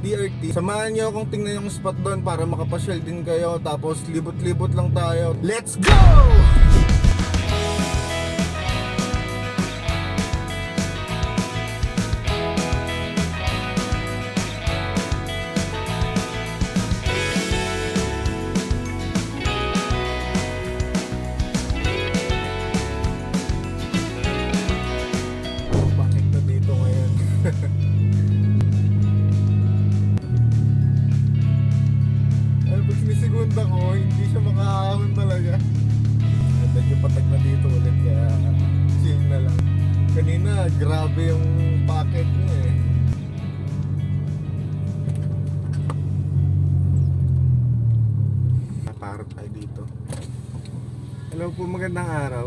DRT. Samahan niyo akong tingnan yung spot doon para makapasyal din kayo. Tapos libot-libot lang tayo. Let's go! Grabe yung packet niya eh. Para tayo dito. Hello po, magandang araw.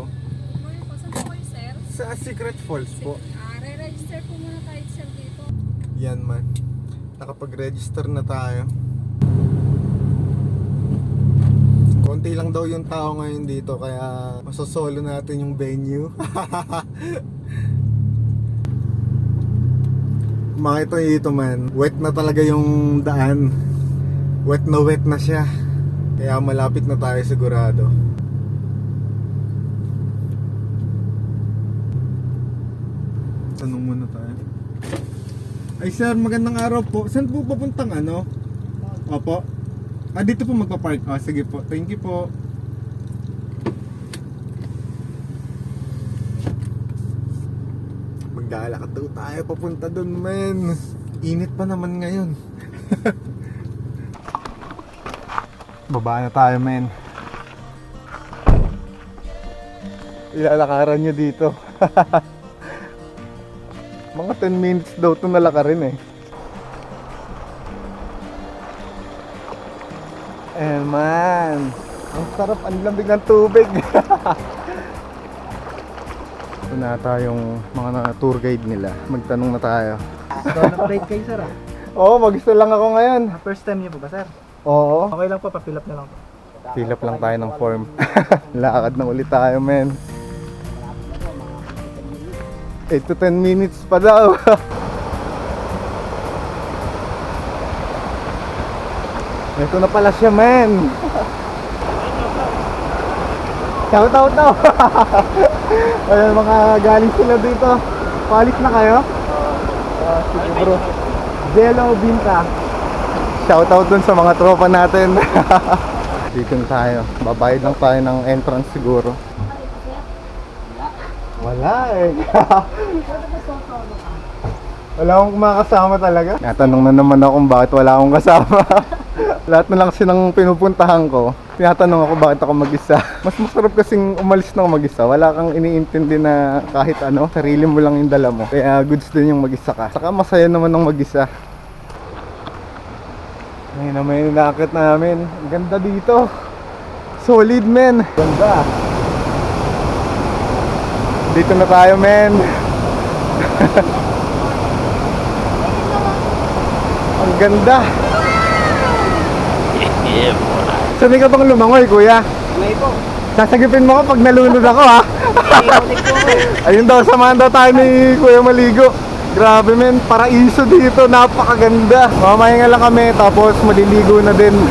Morning po, saan po kayo, sir? Sa Secret Falls po. Ah, re-register po muna tayo, sir, dito. Yan man. Nakapag-register na tayo. Konti lang daw yung tao ngayon dito kaya masosolo natin yung venue. Makita nyo dito man, wet na talaga yung daan. Wet na wet na siya. Kaya malapit na tayo sigurado. Tanong muna tayo. Ay sir, magandang araw po. Saan po papuntang ano? Opo. Ah, dito po magpa-park. Ah, sige po. Thank you po. Maglalakad daw tayo papunta doon, men. Init pa naman ngayon. Baba na tayo, men. Ilalakaran nyo dito. Mga 10 minutes daw ito nalakarin eh. Eh man, ang sarap, ang lamig ng tubig. Ito na tayong mga na- tour guide nila. Magtanong na tayo. So, nag-rate kayo, sir, ah. Oo, mag-gusto lang ako ngayon. First time niyo po ba, sir? Oo. Okay lang po, pa-fill up na lang po. Fill up lang tayo ng form. Lakad na ulit tayo, men. 8 to 10 minutes pa daw. Ito na pala siya, men. Shout out daw. Ayun, mga galing sila dito. Palis na kayo? Ah, sige bro. Jello Binta. Shout out dun sa mga tropa natin. Dito na tayo. Babayad lang tayo ng entrance siguro. Wala eh. wala akong makakasama talaga. Natanong na naman ako kung bakit wala akong kasama. Lahat na lang kasi ng pinupuntahan ko, tinatanong ako bakit ako mag-isa. Mas masarap kasing umalis ng mag-isa. Wala kang iniintindi na kahit ano, sarili mo lang yung dala mo. Kaya goods din yung mag-isa ka. Saka masaya naman ng mag-isa. Ngayon naman yung nakakit namin. Ang ganda dito. Solid men. Ganda. Dito na tayo men. Ang ganda. Sanay ka bang lumangoy kuya? May po. Sasagipin mo ako pag nalunod ako ha. Ayun daw, samahan daw tayo ni Kuya Maligo. Grabe men, paraiso dito, napakaganda. Mamaya nga lang kami, tapos maliligo na din.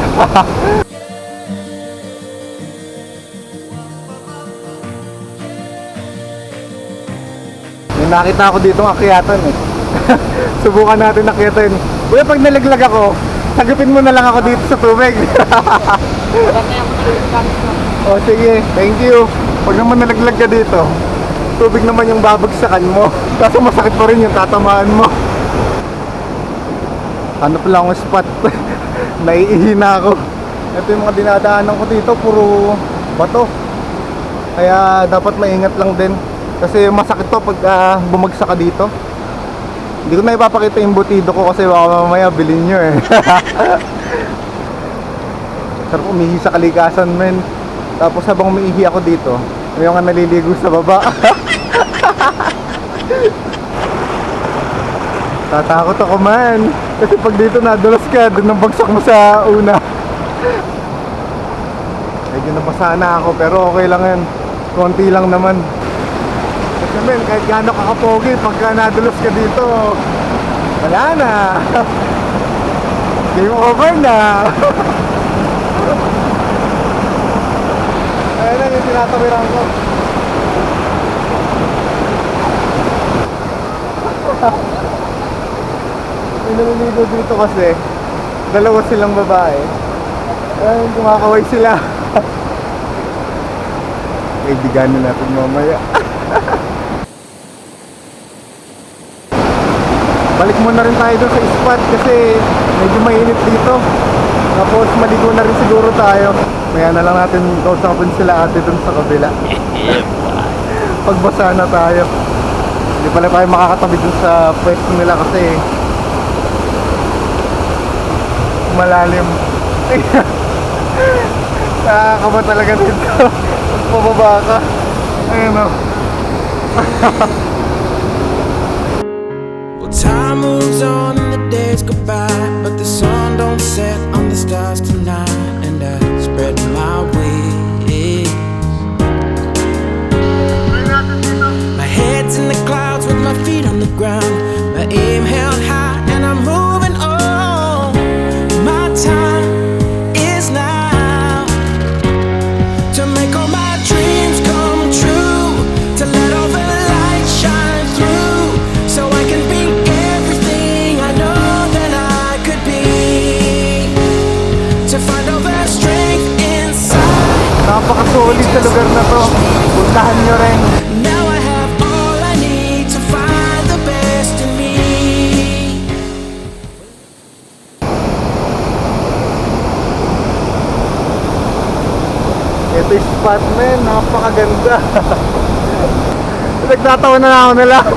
May nakita ako dito ng akyatan eh. Subukan natin akyatin. Kuya, pag nalaglag ako, sagupin mo na lang ako dito sa tubig. oh, sige. Thank you. Pag naman nalaglag ka dito, tubig naman yung babagsakan mo. Kaso masakit pa rin yung tatamaan mo. Ano pala akong spot? Naiihina ako. Ito yung mga dinadaanan ko dito, puro bato. Kaya dapat maingat lang din. Kasi masakit to pag ah, bumagsak ka dito. Hindi ko na ipapakita yung butido ko kasi baka mamaya bilhin nyo eh. Sarap umihi sa kalikasan men. Tapos habang umiihi ako dito, may mga naliligo sa baba. Tatakot ako man. Kasi pag dito nadulas ka, dun ang bagsak mo sa una. Medyo nabasa na ako pero okay lang yan. Konti lang naman. Kasi men, kahit gaano ka kapogi, pagka nadulos ka dito, wala na. Game over na. Ayun na yung tinatawiran ko. May naliligo dito kasi, dalawa silang babae. Ayun, kumakaway sila. Kaibiganin natin mamaya. Balik muna rin tayo doon sa spot kasi medyo mainit dito. Tapos maligo na rin siguro tayo. Kaya na lang natin kausapin sila ate doon sa kabila. Pagbasa na tayo. Hindi pala tayo makakatabi doon sa pwesto nila kasi malalim. Nakakaba talaga dito. Pababa ka. Ayun o. says goodbye, but the Napaka-solid sa lugar na to. Puntahan nyo rin. Now I have all I need to find the best in me. Ito yung spot men, napakaganda. Nagtatawa na ako nila.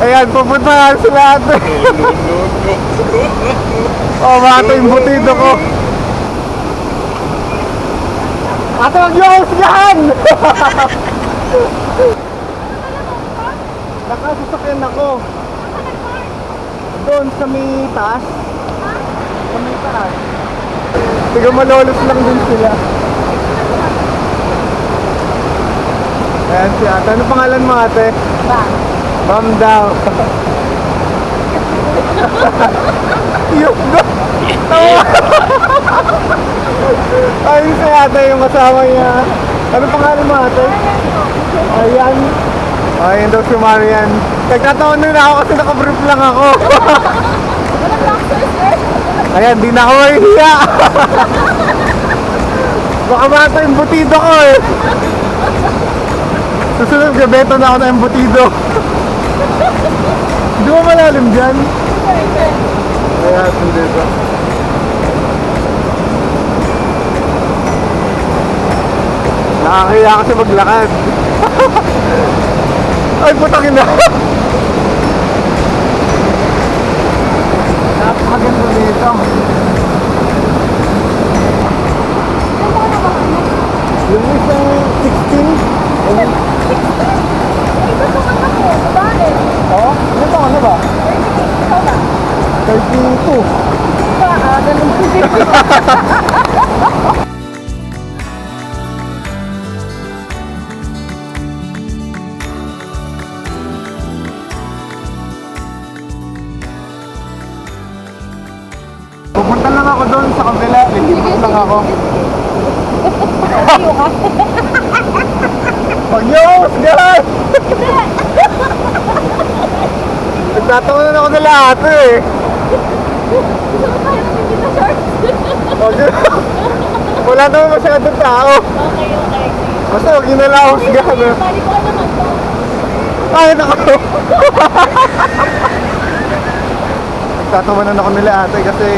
Ayan, pupunta nga sila ate. oh, bata yung butido ko. Ate, wag niyo akong sigahan! Nakasasakyan ako. Doon sa may taas. Sa may taas. Tiga malolos lang din sila. Ayan si ate. Ano pangalan mo ate? Bam. Bam daw. Tawa. Ayun si ate yung kasama niya. Ano pangalan mo ate? Ayan. Ayun daw si Marian. Nagtataon na ako kasi nakabrief lang ako. Ayan, di na ako mahihiya. Baka bata yung butido ko eh. Susunod gabeto na ako na yung butido. Di ba malalim dyan? Ayan, hindi ba? Nakakaya kasi maglakad. Ay, putakin na. sa kabila. Lilipot lang ako. Pag yung guys! Nagtatawa na ako nila ate eh. Wag Wala naman masyadong tao. Okay, okay. Basta huwag yun na lang ako sigahan. eh. Bali ko naman to. Ay, nako. Nagtatawanan ako nila ate kasi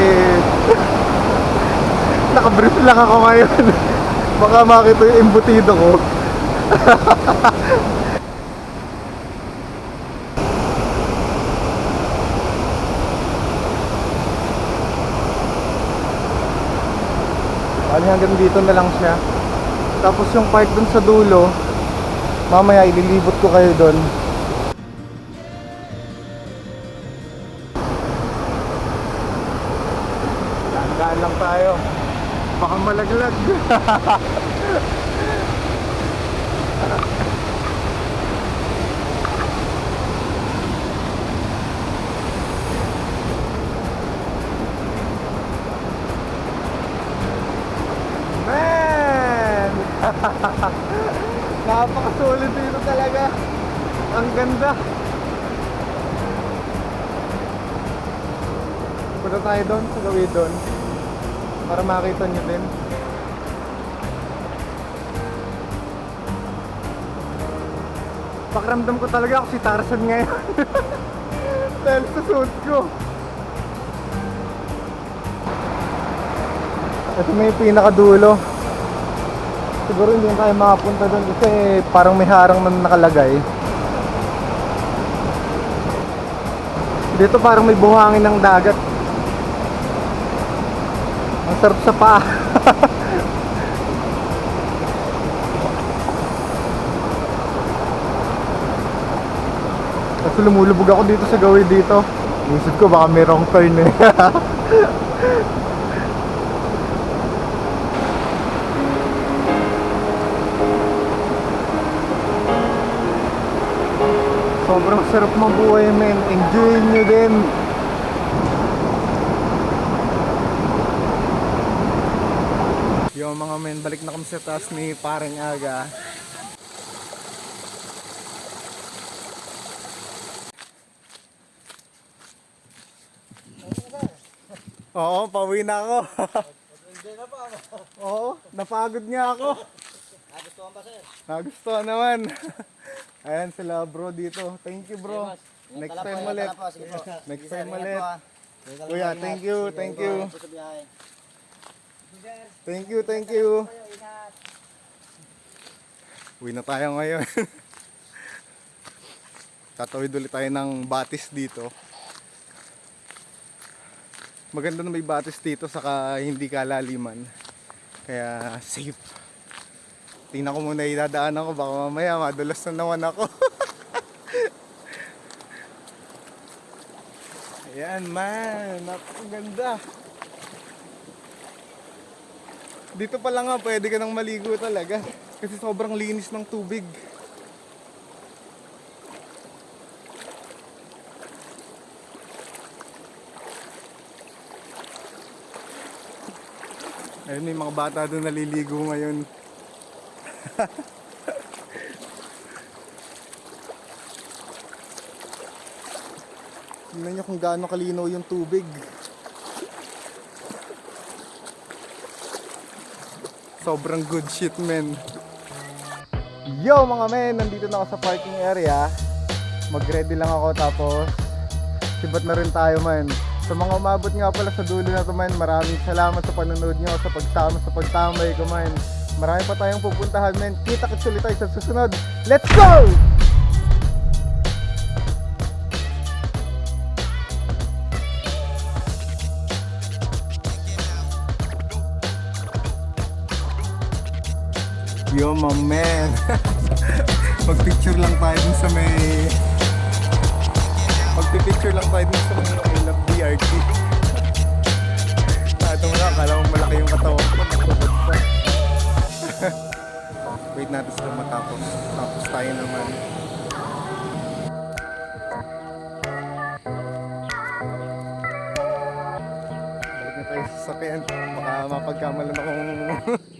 nakabrief lang ako ngayon. Baka makita yung embutido ko. Bali hanggang dito na lang siya. Tapos yung part dun sa dulo, mamaya ililibot ko kayo doon. malaglag. Man! Napakasulit dito talaga. Ang ganda. Punta tayo doon sa gawin doon. Para makita nyo din. Pakiramdam ko talaga ako si Tarzan ngayon. Dahil sa suit ko. Ito may pinakadulo. Siguro hindi tayo makapunta doon kasi parang may harang na nakalagay. Dito parang may buhangin ng dagat. Sarap sa paa. Kasi lumulubog ako dito sa gawin dito. Isip ko baka may wrong turn eh. Sobrang sarap mabuhay men. Enjoy nyo din. Yo mga men, balik na kami sa taas ni Pareng Aga. Oo, pauwi na ako. Oo, napagod nga ako. Nagustuhan ba sir? Nagustuhan naman. Ayan sila bro dito. Thank you bro. Next time ulit. Next time ulit. Kuya, thank you, thank you. Thank you, thank you. Uwi na tayo ngayon. Tatawid ulit tayo ng batis dito. Maganda na may batis dito saka hindi kalaliman. Kaya safe. Tingnan ko muna idadaanan ko baka mamaya madulas na naman ako. Ayan man, napakaganda. Dito pa lang nga pwede ka nang maligo talaga. Kasi sobrang linis ng tubig. Ayun, may mga bata doon naliligo ngayon. Tingnan nyo kung gaano kalinaw yung tubig. Sobrang good shit, men. Yo mga men, nandito na ako sa parking area. Mag-ready lang ako tapos sibat na rin tayo man. Sa mga umabot nga pala sa dulo na to man, maraming salamat sa panonood nyo, sa pagsama, sa pagtambay ko man. Marami pa tayong pupuntahan men. Kita kits ulit tayo sa susunod. Let's go! Yo, my man. Magpicture lang tayo dun sa may... Magpipicture lang tayo dun sa may I love BRT. Ah, ito mo na, akala mo malaki yung katawan ko. Wait natin sila matapos. Tapos tayo naman. Balik na tayo sa sakyan. Baka mapagkamalan akong